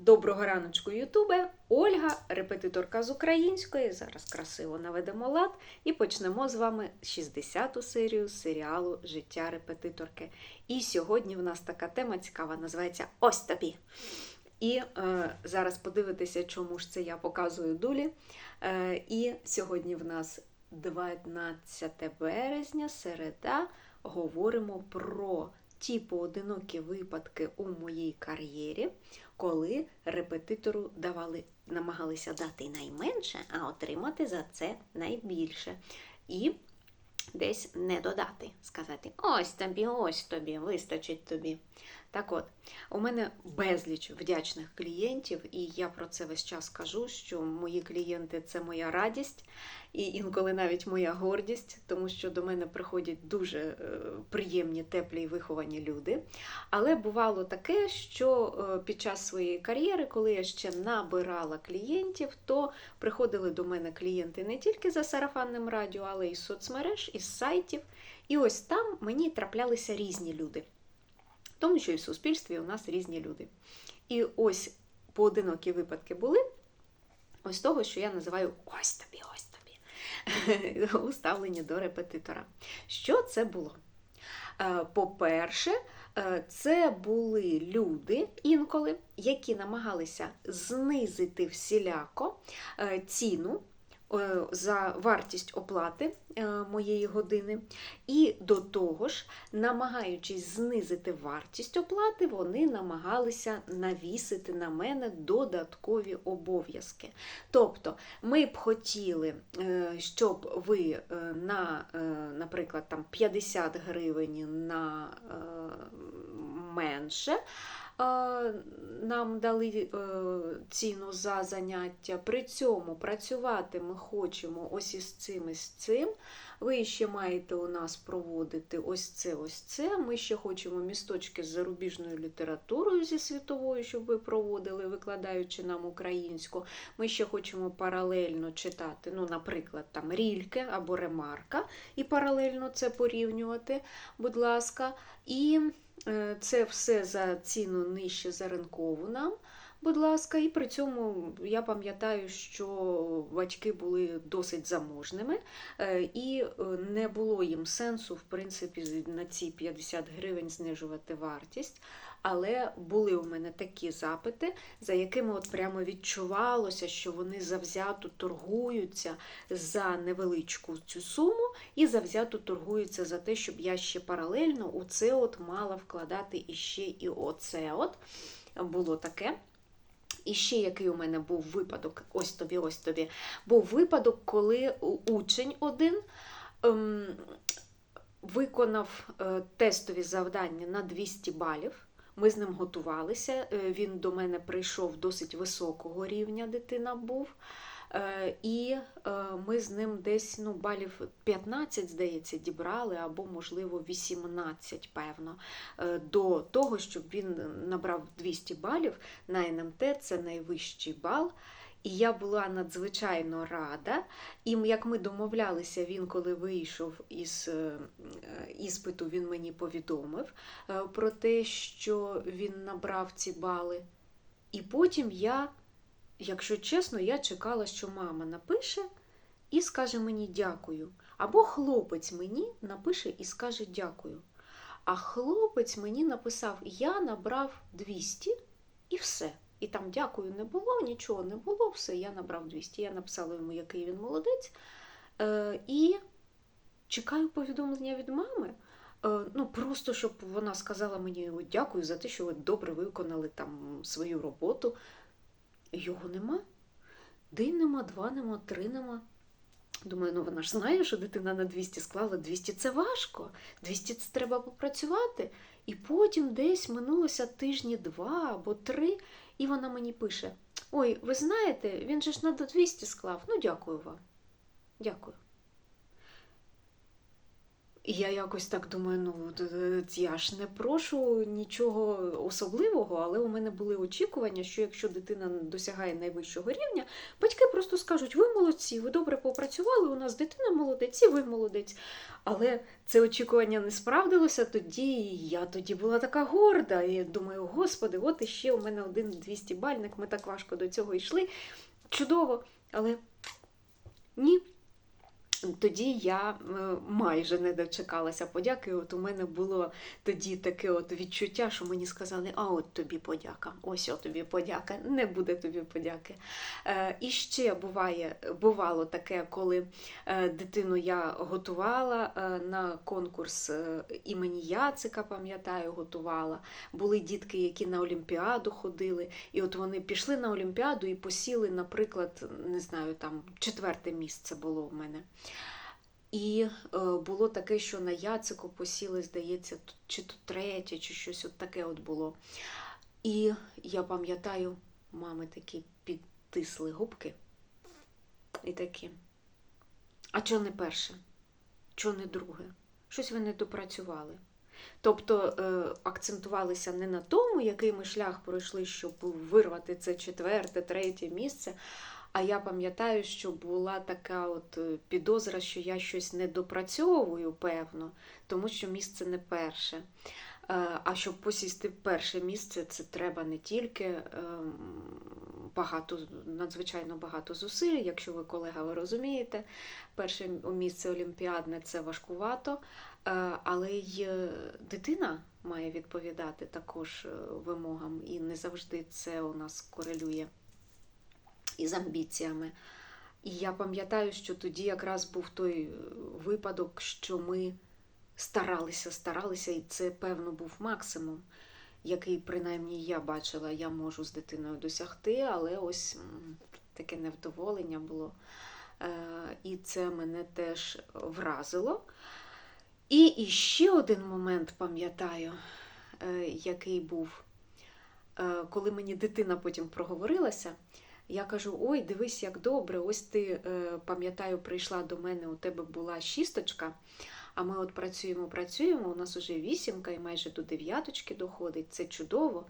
Доброго раночку, Ютубе! Ольга, репетиторка з української. Зараз красиво наведемо лад і почнемо з вами 60-ту серію серіалу Життя репетиторки. І сьогодні в нас така тема цікава, називається Ось тобі. І е, зараз подивитися, чому ж це я показую дулі. Е, і сьогодні в нас 12 березня, середа, говоримо про ті поодинокі випадки у моїй кар'єрі, коли репетитору давали, намагалися дати найменше, а отримати за це найбільше. І десь не додати, сказати: ось тобі, ось тобі, вистачить тобі. Так от, у мене безліч вдячних клієнтів, і я про це весь час кажу, що мої клієнти це моя радість, і інколи навіть моя гордість, тому що до мене приходять дуже е, приємні, теплі і виховані люди. Але бувало таке, що е, під час своєї кар'єри, коли я ще набирала клієнтів, то приходили до мене клієнти не тільки за сарафанним радіо, але й з соцмереж, із сайтів. І ось там мені траплялися різні люди. Тому що і в суспільстві у нас різні люди. І ось поодинокі випадки були ось того, що я називаю ось тобі, ось у ставленні до репетитора. Що це було? Е, По-перше, е, це були люди інколи, які намагалися знизити всіляко е, ціну за вартість оплати е, моєї години. І до того ж, намагаючись знизити вартість оплати, вони намагалися навісити на мене додаткові обов'язки. Тобто, ми б хотіли, е, щоб ви е, на, е, наприклад, там 50 гривень на е, менше. Нам дали е, ціну за заняття. При цьому працювати ми хочемо ось із цим і з цим. Ви ще маєте у нас проводити ось це, ось це. Ми ще хочемо місточки з зарубіжною літературою зі світовою, щоб ви проводили, викладаючи нам українську. Ми ще хочемо паралельно читати, ну, наприклад, там Рільке або Ремарка, і паралельно це порівнювати, будь ласка. І це все за ціну нижче за ринкову нам. Будь ласка, і при цьому я пам'ятаю, що батьки були досить заможними, е, і е, не було їм сенсу, в принципі, на ці 50 гривень знижувати вартість. Але були у мене такі запити, за якими от прямо відчувалося, що вони завзято торгуються за невеличку цю суму, і завзято торгуються за те, щоб я ще паралельно у це от мала вкладати іще і оце от. Було таке. І ще який у мене був випадок, ось тобі, ось тобі. Був випадок, коли учень один ем, виконав е, тестові завдання на 200 балів. Ми з ним готувалися. е, Він до мене прийшов досить високого рівня, дитина був. Е, І е, ми з ним десь ну, балів 15, здається, дібрали, або, можливо, 18, певно, до того, щоб він набрав 200 балів на НМТ, це найвищий бал. І я була надзвичайно рада. І як ми домовлялися, він, коли вийшов із е, іспиту, він мені повідомив е, про те, що він набрав ці бали. І потім я, якщо чесно, я чекала, що мама напише і скаже мені дякую. Або хлопець мені напише і скаже дякую. А хлопець мені написав: Я набрав 200 і все. І там дякую не було, нічого не було, все, я набрав 200. Я написала йому, який він молодець. Е, і чекаю повідомлення від мами. Е, ну, просто щоб вона сказала мені дякую за те, що ви добре виконали там свою роботу. Його нема. День нема, два нема, три нема. Думаю, ну вона ж знає, що дитина на 200 склала. 200 це важко, 200 це треба попрацювати. І потім десь минулося тижні два або три, і вона мені пише: Ой, ви знаєте, він же ж на 200 склав. Ну, дякую вам. Дякую. І я якось так думаю, ну е, я ж не прошу нічого особливого, але у мене були очікування, що якщо дитина досягає найвищого рівня, батьки просто скажуть: ви молодці, ви добре попрацювали, у нас дитина молодець, і ви молодець. Але це очікування не справдилося тоді. Я тоді була така горда. І думаю, господи, от іще у мене один 200 бальник, ми так важко до цього йшли. Чудово, але ні. Тоді я е, майже не дочекалася подяки. От у мене було тоді таке от відчуття, що мені сказали, а от тобі подяка, ось от тобі подяка, не буде тобі подяки. Е, І ще буває, бувало таке, коли е, дитину я готувала на конкурс імені Яцика, пам'ятаю, готувала. Були дітки, які на Олімпіаду ходили, і от вони пішли на Олімпіаду і посіли, наприклад, не знаю, там четверте місце було в мене. І е, було таке, що на Яцику посіли, здається, чи то третє, чи щось от таке от було. І я пам'ятаю, мами такі підтисли губки і такі. А чого не перше? Чого не друге? Щось ви не допрацювали. Тобто е, акцентувалися не на тому, який ми шлях пройшли, щоб вирвати це четверте, третє місце. А я пам'ятаю, що була така от е, підозра, що я щось не допрацьовую, певно, тому що місце не перше. Е, А щоб посісти перше місце, це треба не тільки ем, багато, надзвичайно багато зусиль. Якщо ви колега, ви розумієте, перше місце олімпіадне це важкувато, е, але й дитина має відповідати також вимогам, і не завжди це у нас корелює із амбіціями. І я пам'ятаю, що тоді якраз був той е, випадок, що ми старалися, старалися, і це, певно, був максимум, який, принаймні, я бачила, я можу з дитиною досягти, але ось таке невдоволення було. Е, І це мене теж вразило. І іще один момент пам'ятаю, е, який був, коли мені дитина потім проговорилася. Я кажу: ой, дивись, як добре, ось ти, е, пам'ятаю, прийшла до мене, у тебе була шісточка, а ми от працюємо, працюємо, у нас уже вісімка і майже до дев'яточки доходить, це чудово.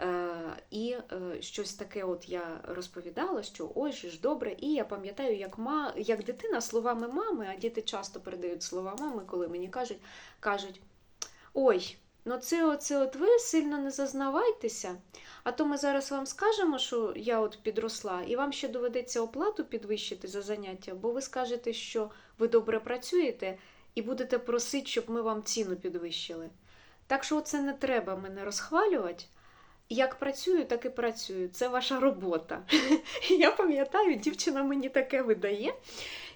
Е, І е, щось таке от я розповідала, що ой ж добре. І я пам'ятаю, як, ма, як дитина словами мами, а діти часто передають слова мами, коли мені кажуть, кажуть: ой, ну це оце от ви сильно не зазнавайтеся. А то ми зараз вам скажемо, що я от підросла, і вам ще доведеться оплату підвищити за заняття, бо ви скажете, що ви добре працюєте і будете просити, щоб ми вам ціну підвищили. Так що це не треба мене розхвалювати. Як працюю, так і працюю. Це ваша робота. Я пам'ятаю, дівчина мені таке видає.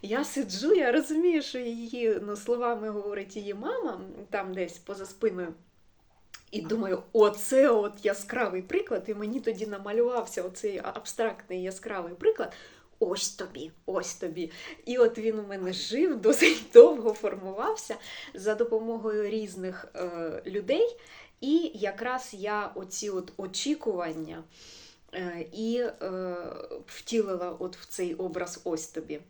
Я сиджу, я розумію, що її ну, словами говорить її мама там десь поза спиною. І думаю, оце от яскравий приклад, і мені тоді намалювався оцей абстрактний яскравий приклад. Ось тобі, ось тобі. І от він у мене жив, досить довго формувався за допомогою різних е, людей. І якраз я оці от очікування е, і е, втілила от в цей образ ось тобі.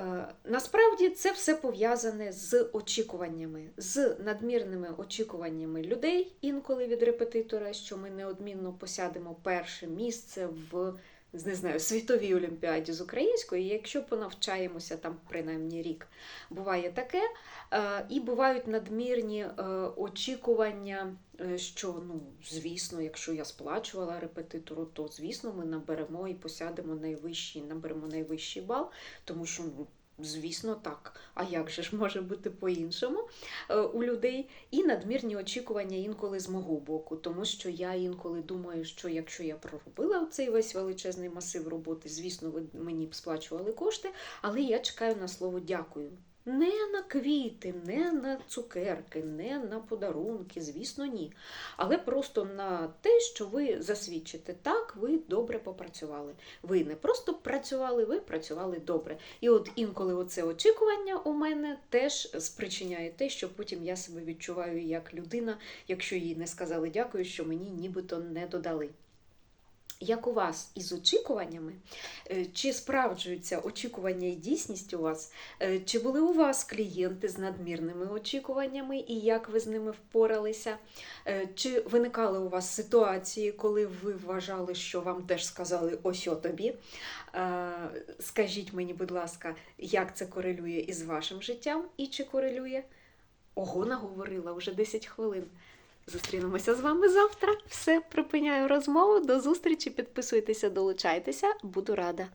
Е, Насправді це все пов'язане з очікуваннями, з надмірними очікуваннями людей інколи від репетитора, що ми неодмінно посядемо перше місце в не знаю, світовій олімпіаді з української, якщо понавчаємося там принаймні рік. Буває таке. Е, І бувають надмірні е, очікування, е, що, ну, звісно, якщо я сплачувала репетитору, то звісно ми наберемо і посядемо найвищий, наберемо найвищий бал, тому що ну, Звісно, так. А як же ж може бути по-іншому е, у людей? І надмірні очікування інколи з мого боку, тому що я інколи думаю, що якщо я проробила цей весь величезний масив роботи, звісно, ви мені б сплачували кошти, але я чекаю на слово дякую. Не на квіти, не на цукерки, не на подарунки, звісно, ні. Але просто на те, що ви засвідчите, так, ви добре попрацювали. Ви не просто працювали, ви працювали добре. І от інколи оце очікування у мене теж спричиняє те, що потім я себе відчуваю як людина, якщо їй не сказали дякую, що мені нібито не додали. Як у вас із очікуваннями? Е, Чи справджуються очікування і дійсність у вас? Е, Чи були у вас клієнти з надмірними очікуваннями і як ви з ними впоралися? Е, Чи виникали у вас ситуації, коли ви вважали, що вам теж сказали ось о тобі? Скажіть мені, будь ласка, як це корелює із вашим життям і чи корелює? Ого, наговорила вже 10 хвилин. Зустрінемося з вами завтра. Все, припиняю розмову. До зустрічі. Підписуйтеся, долучайтеся. Буду рада.